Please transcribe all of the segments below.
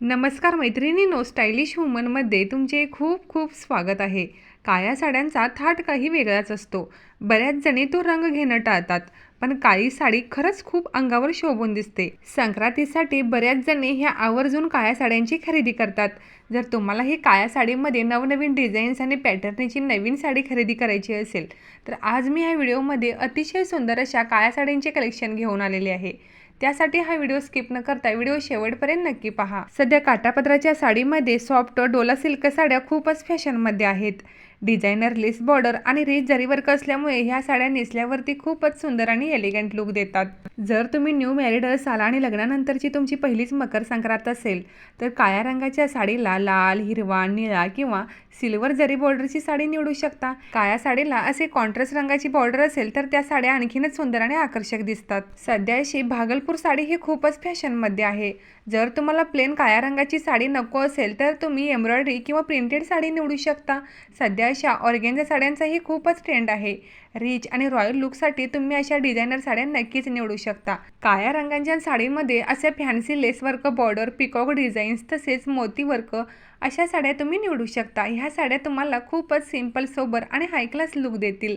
नमस्कार मैत्रिणींनो स्टायलिश वुमनमध्ये तुमचे खूप खूप स्वागत आहे. काळ्या साड्यांचा थाट काही वेगळाच असतो. बऱ्याच जणी तो रंग घेणं टाळतात पण काळी साडी खरंच खूप अंगावर शोभून दिसते. संक्रांतीसाठी बऱ्याच जणी ह्या आवर्जून काळ्या साड्यांची खरेदी करतात. जर तुम्हाला ही काळ्या साडीमध्ये नवनवीन डिझाईन्स आणि पॅटर्नची नवीन साडी खरेदी करायची असेल तर आज मी ह्या व्हिडिओमध्ये अतिशय सुंदर अशा काळ्या साड्यांचे कलेक्शन घेऊन आलेले आहे. त्यासाठी हा व्हिडिओ स्किप न करता व्हिडिओ शेवटपर्यंत नक्की पहा. सध्या काटापत्राच्या साडीमध्ये सॉफ्ट डोला सिल्क साड्या खूपच फॅशनमध्ये आहेत. डिझायनर लेस बॉर्डर आणि रिच जरी वर्क असल्यामुळे ह्या साड्या नेसल्यावरती खूपच सुंदर आणि एलिगंट लुक देतात. जर तुम्ही न्यू मॅरिड असाल आणि लग्नानंतरची तुमची पहिलीच मकर संक्रांत असेल तर काळ्या रंगाच्या साडीला लाल हिरवा निळा किंवा सिल्वर जरी बॉर्डरची साडी निवडू शकता. काळ्या साडीला असे कॉन्ट्रास्ट रंगाची बॉर्डर असेल तर त्या साड्या आणखीनच सुंदर आणि आकर्षक दिसतात. सध्या अशी भागलपूर साडी ही खूपच फॅशनमध्ये आहे. जर तुम्हाला प्लेन काळ्या रंगाची साडी नको असेल तर तुम्ही एम्ब्रॉयडरी किंवा प्रिंटेड साडी निवडू शकता. सध्या अशा ऑर्गेन्झा साड्यांचाही खूपच ट्रेंड आहे. रिच आणि रॉयल लुकसाठी तुम्ही अशा डिझायनर साड्या नक्कीच निवडू शकता. काळ्या रंगांच्या साडीमध्ये असे fancy lace work border peacock designs तसेच मोती वर्क अशा साड्या तुम्ही निवडू शकता. ह्या साड्या तुम्हाला खूपच सिंपल सोबर आणि हाय क्लास लुक देतील.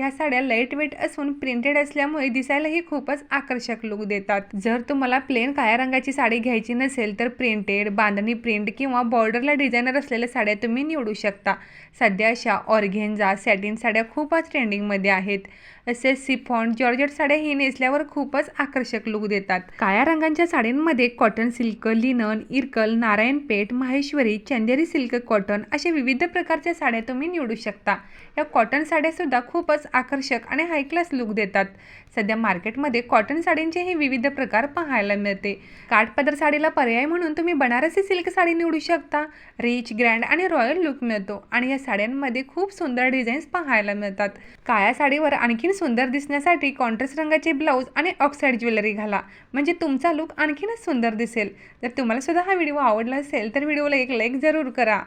ह्या साड्या लाइट वेट असून प्रिंटेड असल्यामुळे दिसायलाही खूपच आकर्षक लुक देतात. जर तुम्हाला प्लेन काळ्या रंगाची साडी घ्यायची नसेल तर प्रिंटेड बांधणी प्रिंट किंवा बॉर्डरला डिझायनर असलेल्या साड्या तुम्ही निवडू शकता. सध्या अशा ऑर्घेंजा सॅटिन साड्या खूपच ट्रेंडिंगमध्ये आहेत. असे सिफॉन जॉर्जेट साड्या ही नेसल्यावर खूपच आकर्षक लुक देतात. काळ्या रंगांच्या साड्यांमध्ये cotton silk linen Irkal Narayan Peth Maheshwari Chanderi silk cotton अशा विविध प्रकारच्या साड्या तुम्ही निवडू शकता. या कॉटन साड्यासुद्धा खूपच आकर्षक आणि हाय क्लास लुक देतात. सध्या मार्केटमध्ये कॉटन साडींचेही विविध प्रकार पाहायला मिळते. काठपदर साडीला पर्याय म्हणून तुम्ही बनारसी सिल्क साडी निवडू शकता. रिच ग्रँड आणि रॉयल लुक मिळतो आणि या साड्यांमध्ये खूप सुंदर डिझाईन्स पाहायला मिळतात. काळ्या साडीवर आणखीन सुंदर दिसण्यासाठी कॉन्ट्रास्ट रंगाचे ब्लाऊज आणि ऑक्साईड ज्वेलरी घाला. म्हणजे तुमचा लुक आणखीनच सुंदर दिसेल. जर तुम्हाला सुद्धा हा व्हिडिओ आवडला असेल तर व्हिडिओला एक लाईक जरूर करा.